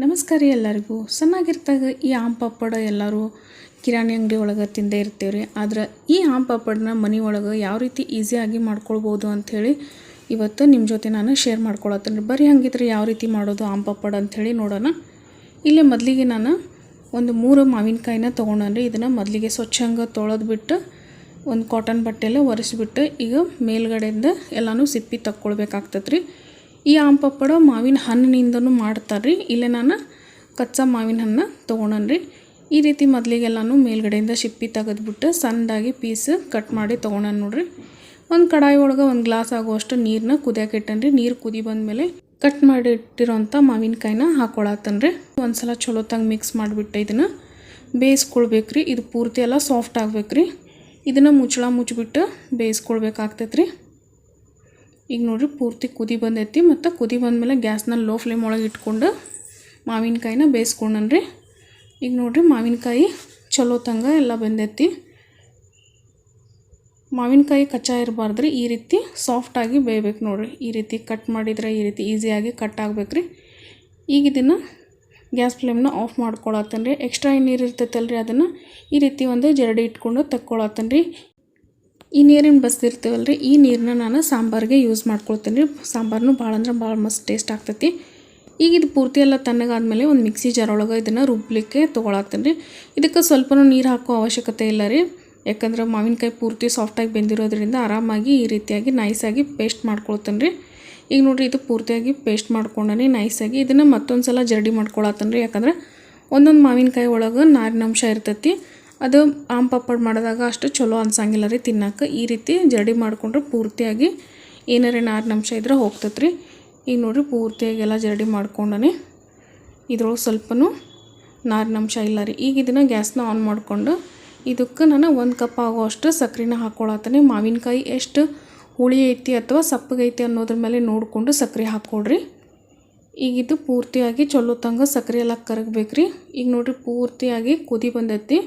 ನಮಸ್ಕಾರ ರೀ ಎಲ್ಲರಿಗೂ. ಸಣ್ಣಾಗಿರ್ತಾಗ ಈ ಆಮ್ ಪಾಪಡ ಎಲ್ಲರೂ ಕಿರಾಣಿ ಅಂಗಡಿ ಒಳಗೆ ತಿಂದೇ ಇರ್ತೀವಿ ರೀ ಆದ್ರೆ ಈ ಆಮ್ ಪಾಪಡನ್ನ ಮನೆ ಒಳಗೆ ಯಾವ ರೀತಿ ಈಸಿಯಾಗಿ ಮಾಡ್ಕೊಳ್ಬೋದು ಅಂಥೇಳಿ ಇವತ್ತು ನಿಮ್ಮ ಜೊತೆ ನಾನು ಶೇರ್ ಮಾಡ್ಕೊಳತ್ತೀನಿ ಬರೀ ಹಂಗಿದ್ರೆ ಯಾವ ರೀತಿ ಮಾಡೋದು ಆಮ್ ಪಾಪಡ ಅಂಥೇಳಿ ನೋಡೋಣ. ಇಲ್ಲೇ ಮೊದಲಿಗೆ ನಾನು ಒಂದು ಮೂರು ಮಾವಿನಕಾಯಿನ ತೊಗೊಂಡ್ರಿ ಇದನ್ನು ಮೊದಲಿಗೆ ಸ್ವಚ್ಛಂಗೆ ತೊಳೆದ್ಬಿಟ್ಟು ಒಂದು ಕಾಟನ್ ಬಟ್ಟೆಲ್ಲ ಒರೆಸ್ಬಿಟ್ಟು ಈಗ ಮೇಲ್ಗಡೆಯಿಂದ ಎಲ್ಲನೂ ಸಿಪ್ಪಿ ತಕ್ಕೊಳ್ಬೇಕಾಗ್ತದೆ ರೀ ಈ ಆಮ್ ಪಪ್ಪಡ ಮಾವಿನ ಹಣ್ಣಿನಿಂದನೂ ಮಾಡ್ತಾರೆ ರೀ ಇಲ್ಲೇ ನಾನು ಕಚ್ಚಾ ಮಾವಿನ ಹಣ್ಣು ತೊಗೊಂಡನ್ರಿ. ಈ ರೀತಿ ಮೊದಲಿಗೆಲ್ಲನೂ ಮೇಲ್ಗಡೆಯಿಂದ ಶಿಪ್ಪಿ ತೆಗೆದ್ಬಿಟ್ಟು ಸಣ್ಣದಾಗಿ ಪೀಸ್ ಕಟ್ ಮಾಡಿ ತೊಗೊಂಡನ್ ನೋಡ್ರಿ. ಒಂದು ಕಡಾಯಿ ಒಳಗೆ ಒಂದು ಗ್ಲಾಸ್ ಆಗುವಷ್ಟು ನೀರನ್ನ ಕುದಿಯಕ್ಕೆ ಇಟ್ಟನ್ರಿ. ನೀರು ಕುದಿ ಬಂದಮೇಲೆ ಕಟ್ ಮಾಡಿ ಇಟ್ಟಿರೋಂಥ ಮಾವಿನಕಾಯಿನ ಹಾಕೊಳತ್ತನ್ರಿ. ಒಂದು ಸಲ ಚಲೋ ತಂಗೆ ಮಿಕ್ಸ್ ಮಾಡಿಬಿಟ್ಟು ಇದನ್ನು ಬೇಯಿಸ್ಕೊಳ್ಬೇಕು ರೀ ಇದು ಪೂರ್ತಿ ಎಲ್ಲ ಸಾಫ್ಟ್ ಆಗ್ಬೇಕು ರೀ ಇದನ್ನು ಮುಚ್ಚಳ ಮುಚ್ಚಿಬಿಟ್ಟು ಬೇಯಿಸ್ಕೊಳ್ಬೇಕಾಗ್ತೈತೆ ರೀ ಈಗ ನೋಡಿರಿ ಪೂರ್ತಿ ಕುದಿ ಬಂದೈತಿ ಮತ್ತು ಕುದಿ ಬಂದಮೇಲೆ ಗ್ಯಾಸ್ನ ಲೋ ಫ್ಲೇಮ್ ಒಳಗೆ ಇಟ್ಕೊಂಡು ಮಾವಿನಕಾಯಿನ ಬೇಯಿಸ್ಕೊಂಡನ್ರಿ. ಈಗ ನೋಡಿರಿ ಮಾವಿನಕಾಯಿ ಚಲೋ ತಂಗ ಎಲ್ಲ ಬಂದೈತಿ. ಮಾವಿನಕಾಯಿ ಕಚ್ಚಾ ಇರಬಾರ್ದ್ರಿ, ಈ ರೀತಿ ಸಾಫ್ಟಾಗಿ ಬೇಯಬೇಕು ನೋಡಿರಿ. ಈ ರೀತಿ ಕಟ್ ಮಾಡಿದರೆ ಈ ರೀತಿ ಈಸಿಯಾಗಿ ಕಟ್ ಆಗ್ಬೇಕು ರೀ ಈಗ ಇದನ್ನು ಗ್ಯಾಸ್ ಫ್ಲೇಮ್ನ ಆಫ್ ಮಾಡ್ಕೊಳತ್ತನ್ರಿ. ಎಕ್ಸ್ಟ್ರಾ ನೀರು ಇರ್ತೈತಲ್ಲ ರೀ ಅದನ್ನು. ಈ ರೀತಿ ಒಂದು ಜರಡಿ ಇಟ್ಕೊಂಡು ತಕ್ಕೊಳತ್ತನ್ರಿ. ಈ ನೀರಿನ ಬಸ್ದಿರ್ತೀವಲ್ಲ ರೀ ಈ ನೀರನ್ನ ನಾನು ಸಾಂಬಾರಿಗೆ ಯೂಸ್ ಮಾಡ್ಕೊಳ್ತೀನಿ ರೀ ಸಾಂಬಾರನು ಭಾಳ ಅಂದ್ರೆ ಭಾಳ ಮಸ್ತ್ ಟೇಸ್ಟ್ ಆಗ್ತೈತಿ. ಈಗ ಇದು ಪೂರ್ತಿ ಎಲ್ಲ ತಣ್ಣಗಾದ್ಮೇಲೆ ಒಂದು ಮಿಕ್ಸಿ ಜಾರ್ ಒಳಗೆ ಇದನ್ನು ರುಬ್ಬಲಿಕ್ಕೆ ತೊಗೊಳತ್ತೀನಿ ರೀ ಇದಕ್ಕೆ ಸ್ವಲ್ಪನೂ ನೀರು ಹಾಕೋ ಅವಶ್ಯಕತೆ ಇಲ್ಲ ರೀ ಯಾಕಂದ್ರೆ ಮಾವಿನಕಾಯಿ ಪೂರ್ತಿ ಸಾಫ್ಟಾಗಿ ಬೆಂದಿರೋದ್ರಿಂದ ಆರಾಮಾಗಿ ಈ ರೀತಿಯಾಗಿ ನೈಸಾಗಿ ಪೇಸ್ಟ್ ಮಾಡ್ಕೊಳ್ತೀನಿ ರೀ ಈಗ ನೋಡಿರಿ ಇದು ಪೂರ್ತಿಯಾಗಿ ಪೇಸ್ಟ್ ಮಾಡ್ಕೊಂಡನಿ ನೈಸಾಗಿ ಇದನ್ನು ಮತ್ತೊಂದು ಸಲ ಜರಡಿ ಮಾಡ್ಕೊಳತ್ತೇನೆ ರೀ ಯಾಕಂದ್ರೆ ಒಂದೊಂದು ಮಾವಿನಕಾಯಿ ಒಳಗೆ ನಾರಿನಂಶ ಇರ್ತೈತಿ. ಅದು ಆಮ್ ಪಾಪಡ್ ಮಾಡಿದಾಗ ಅಷ್ಟು ಚಲೋ ಅನ್ಸಂಗಿಲ್ಲ ರೀ ತಿನ್ನಕ್ಕೆ. ಈ ರೀತಿ ಜರಡಿ ಮಾಡಿಕೊಂಡ್ರೆ ಪೂರ್ತಿಯಾಗಿ ಏನಾರೇ ನಾರಿನಂಶ ಇದ್ರೆ ಹೋಗ್ತೈತೆ ಈಗ ನೋಡಿರಿ ಪೂರ್ತಿಯಾಗಿ ಎಲ್ಲ ಜರಡಿ ಮಾಡ್ಕೊಂಡನೆ. ಇದ್ರೊಳಗೆ ಸ್ವಲ್ಪನೂ ನಾರಿನಂಶ ಇಲ್ಲ ರೀ. ಈಗ ಇದನ್ನು ಗ್ಯಾಸ್ನ ಆನ್ ಮಾಡಿಕೊಂಡು ಇದಕ್ಕೆ ನಾನು ಒಂದು ಕಪ್ ಆಗೋ ಅಷ್ಟು ಸಕ್ಕರೆನ ಹಾಕ್ಕೊಳತ್ತೇನೆ ಮಾವಿನಕಾಯಿ ಎಷ್ಟು ಹುಳಿ ಐತಿ ಅಥವಾ ಸಪ್ಪಗೈತಿ ಅನ್ನೋದ್ರ ಮೇಲೆ ನೋಡಿಕೊಂಡು ಸಕ್ಕರೆ ಹಾಕ್ಕೊಳ್ರಿ ಈಗ ಇದು ಪೂರ್ತಿಯಾಗಿ ಚಲೋ ತಂಗ ಸಕ್ಕರೆ ಎಲ್ಲ ಕರಗಬೇಕು ರೀ ಈಗ ನೋಡಿರಿ ಪೂರ್ತಿಯಾಗಿ ಕುದಿ ಬಂದೈತಿ.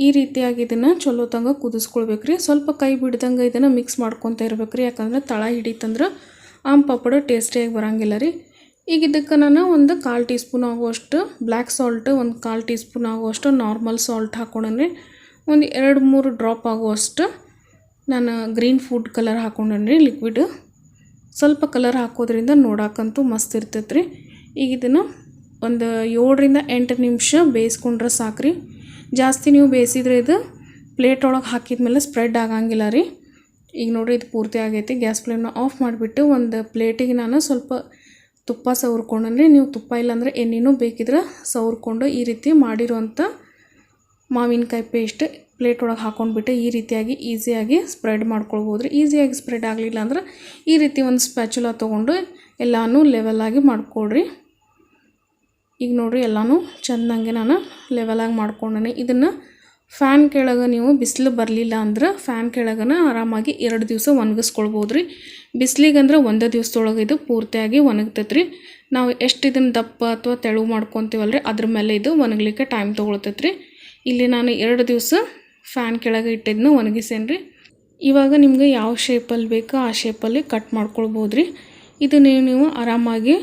ಈ ರೀತಿಯಾಗಿ ಇದನ್ನು ಚಲೋ ಕುದಿಸ್ಕೊಳ್ಬೇಕು ರೀ ಸ್ವಲ್ಪ ಕೈ ಬಿಡ್ದಂಗೆ ಇದನ್ನು ಮಿಕ್ಸ್ ಮಾಡ್ಕೊತ ಇರ್ಬೇಕು ರೀ ಯಾಕಂದ್ರೆ ತಳ ಹಿಡಿತಂದ್ರೆ ಆಮ್ ಪಾಪಡ ಟೇಸ್ಟಿಯಾಗಿ ಬರೋಂಗಿಲ್ಲ ರೀ. ಈಗ ಇದಕ್ಕೆ ನಾನು ಒಂದು ಕಾಲು ಟೀ ಸ್ಪೂನ್ ಆಗುವಷ್ಟು ಬ್ಲ್ಯಾಕ್ ಸಾಲ್ಟ್ ಒಂದು ಕಾಲು ಟೀ ಸ್ಪೂನ್ ಆಗುವಷ್ಟು ನಾರ್ಮಲ್ ಸಾಲ್ಟ್ ಹಾಕ್ಕೊಂಡ್ರಿ ಒಂದು ಎರಡು ಮೂರು ಡ್ರಾಪ್ ಆಗುವಷ್ಟು ನಾನು ಗ್ರೀನ್ ಫುಡ್ ಕಲರ್ ಹಾಕ್ಕೊಂಡ್ರಿ ಲಿಕ್ವಿಡ್ ಸ್ವಲ್ಪ ಕಲರ್ ಹಾಕೋದ್ರಿಂದ ನೋಡೋಕ್ಕಂತೂ ಮಸ್ತ್ ಇರ್ತೈತೆ ರೀ ಈಗ ಇದನ್ನು ಒಂದು ಏಳರಿಂದ ಎಂಟು ನಿಮಿಷ ಬೇಯಿಸ್ಕೊಂಡ್ರೆ ಸಾಕ್ರಿ. ಜಾಸ್ತಿ ನೀವು ಬೇಯಿಸಿದ್ರೆ ಇದು ಪ್ಲೇಟ್ ಒಳಗೆ ಹಾಕಿದ ಮೇಲೆ ಸ್ಪ್ರೆಡ್ ಆಗಂಗಿಲ್ಲ ರೀ. ಈಗ ನೋಡಿರಿ ಇದು ಪೂರ್ತಿ ಆಗೈತಿ. ಗ್ಯಾಸ್ ಫ್ಲೇಮ್ನ ಆಫ್ ಮಾಡಿಬಿಟ್ಟು ಒಂದು ಪ್ಲೇಟಿಗೆ ನಾನು ಸ್ವಲ್ಪ ತುಪ್ಪ ಸವರ್ಕೊಂಡ್ರಿ ನೀವು ತುಪ್ಪ ಇಲ್ಲಾಂದರೆ ಎಣ್ಣೆನೂ ಬೇಕಿದ್ರೆ ಸವರ್ಕೊಂಡು ಈ ರೀತಿ ಮಾಡಿರುವಂಥ ಮಾವಿನಕಾಯಿ ಪೇಸ್ಟ್ ಪ್ಲೇಟ್ ಒಳಗೆ ಹಾಕೊಂಡ್ಬಿಟ್ಟು ಈ ರೀತಿಯಾಗಿ ಈಸಿಯಾಗಿ ಸ್ಪ್ರೆಡ್ ಮಾಡ್ಕೊಳ್ಬೋದು ರೀ ಈಸಿಯಾಗಿ ಸ್ಪ್ರೆಡ್ ಆಗಲಿಲ್ಲ ಅಂದ್ರೆ ಈ ರೀತಿ ಒಂದು ಸ್ಪ್ಯಾಚುಲ ತೊಗೊಂಡು ಎಲ್ಲನೂ ಆಗಿ ಮಾಡ್ಕೊಳ್ರಿ. ಈಗ ನೋಡಿರಿ ಎಲ್ಲನೂ ಚೆಂದಂಗೆ ನಾನು ಲೆವೆಲಾಗಿ ಮಾಡ್ಕೊಂಡೇನೆ. ಇದನ್ನು ಫ್ಯಾನ್ ಕೆಳಗೆ ನೀವು ಬಿಸಿಲು ಬರಲಿಲ್ಲ ಅಂದ್ರೆ ಫ್ಯಾನ್ ಕೆಳಗನ ಆರಾಮಾಗಿ ಎರಡು ದಿವಸ ಒಣಗಿಸ್ಕೊಳ್ಬೋದು ರೀ ಬಿಸಿಲಿಗಂದ್ರೆ ಒಂದೇ ದಿವಸದೊಳಗೆ ಇದು ಪೂರ್ತಿಯಾಗಿ ಒಣಗ್ತೈತೆ ರೀ ನಾವು ಎಷ್ಟು ಇದನ್ನು ದಪ್ಪ ಅಥವಾ ತೆಳು ಮಾಡ್ಕೊತೀವಲ್ಲ ರೀ ಅದ್ರ ಮೇಲೆ ಇದು ಒಣಗಲಿಕ್ಕೆ ಟೈಮ್ ತೊಗೊಳ್ತೈತೆ ರೀ ಇಲ್ಲಿ ನಾನು ಎರಡು ದಿವಸ ಫ್ಯಾನ್ ಕೆಳಗೆ ಇಟ್ಟಿದ್ದನ್ನ ಒಣಗಿಸೇನೆ ರೀ ಇವಾಗ ನಿಮ್ಗೆ ಯಾವ ಶೇಪಲ್ಲಿ ಬೇಕೋ ಆ ಶೇಪಲ್ಲಿ ಕಟ್ ಮಾಡ್ಕೊಳ್ಬೋದು ರೀ ಇದು ನೀವು ನೀವು ಆರಾಮಾಗಿ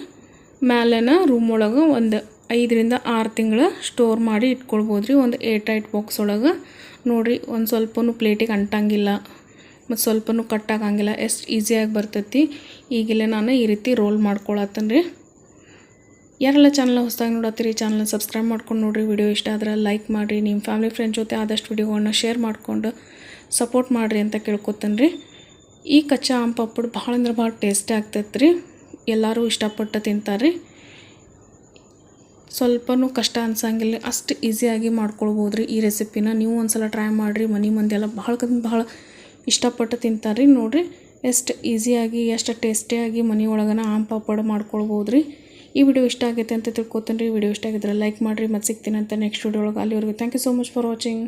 ಮ್ಯಾಲೆನ ರೂಮ್ ಒಳಗೆ ಒಂದು ಐದರಿಂದ ಆರು ತಿಂಗಳು ಸ್ಟೋರ್ ಮಾಡಿ ಇಟ್ಕೊಳ್ಬೋದು ರೀ ಒಂದು ಏರ್ ಟೈಟ್ ಬಾಕ್ಸ್ ಒಳಗೆ. ನೋಡಿರಿ, ಒಂದು ಸ್ವಲ್ಪನು ಪ್ಲೇಟಿಗೆ ಅಂಟಂಗಿಲ್ಲ. ಮತ್ತು ಸ್ವಲ್ಪನೂ ಕಟ್ ಆಗಂಗಿಲ್ಲ. ಎಷ್ಟು ಈಸಿಯಾಗಿ ಬರ್ತೈತಿ. ಈಗಿಲ್ಲ ನಾನು ಈ ರೀತಿ ರೋಲ್ ಮಾಡ್ಕೊಳತ್ತೇನೆ ರೀ ಯಾರೆಲ್ಲ ಚಾನಲ್ ಹೊಸದಾಗಿ ನೋಡತ್ತೀರಿ ಚಾನಲ್ನ ಸಬ್ಸ್ಕ್ರೈಬ್ ಮಾಡ್ಕೊಂಡು ನೋಡಿರಿ. ವಿಡಿಯೋ ಇಷ್ಟ ಆದ್ರೆ ಲೈಕ್ ಮಾಡಿರಿ. ನಿಮ್ಮ ಫ್ಯಾಮಿಲಿ ಫ್ರೆಂಡ್ ಜೊತೆ ಆದಷ್ಟು ವಿಡಿಯೋಗಳನ್ನ ಶೇರ್ ಮಾಡಿಕೊಂಡು ಸಪೋರ್ಟ್ ಮಾಡಿರಿ ಅಂತ ಕೇಳ್ಕೊತೇನೆ ರೀ ಈ ಕಚ್ಚಾ, ಆಮ್ ಭಾಳ ಅಂದ್ರೆ ಭಾಳ ಟೇಸ್ಟಿ ಆಗ್ತೈತೆ ರೀ ಎಲ್ಲರೂ ಇಷ್ಟಪಟ್ಟು ತಿಂತಾರೆ. ರೀ ಸ್ವಲ್ಪನೂ ಕಷ್ಟ ಅನ್ಸಂಗಿಲ್ಲ. ಅಷ್ಟು ಈಸಿಯಾಗಿ ಮಾಡ್ಕೊಳ್ಬೋದು ರೀ ಈ ರೆಸಿಪಿನ ನೀವು ಒಂದು ಸಲ ಟ್ರೈ ಮಾಡಿರಿ, ಮನೆ ಮಂದಿ ಎಲ್ಲ ಭಾಳ ಭಾಳ ಇಷ್ಟಪಟ್ಟು ತಿಂತಾರೆ ರೀ ನೋಡಿರಿ. ಎಷ್ಟು ಈಸಿಯಾಗಿ ಎಷ್ಟು ಟೇಸ್ಟಿಯಾಗಿ ಮನೆ ಒಳಗನ ಆಮ್ ಪಾಪಡ್ ಮಾಡ್ಕೊಳ್ಬೋದು ರೀ ಈ ವಿಡಿಯೋ ಇಷ್ಟ ಆಗೈತೆ ಅಂತ ತಿಳ್ಕೊತೀನಿ ರೀ. ವಿಡಿಯೋ ಇಷ್ಟ ಆಗಿದ್ರೆ ಲೈಕ್ ಮಾಡಿರಿ. ಮತ್ತು ಸಿಗ್ತೀನಿ ಅಂತ ನೆಕ್ಸ್ಟ್ ವಿಡಿಯೋ ಒಳಗೆ. ಅಲ್ಲಿವರೆಗೂ thank you so much for watching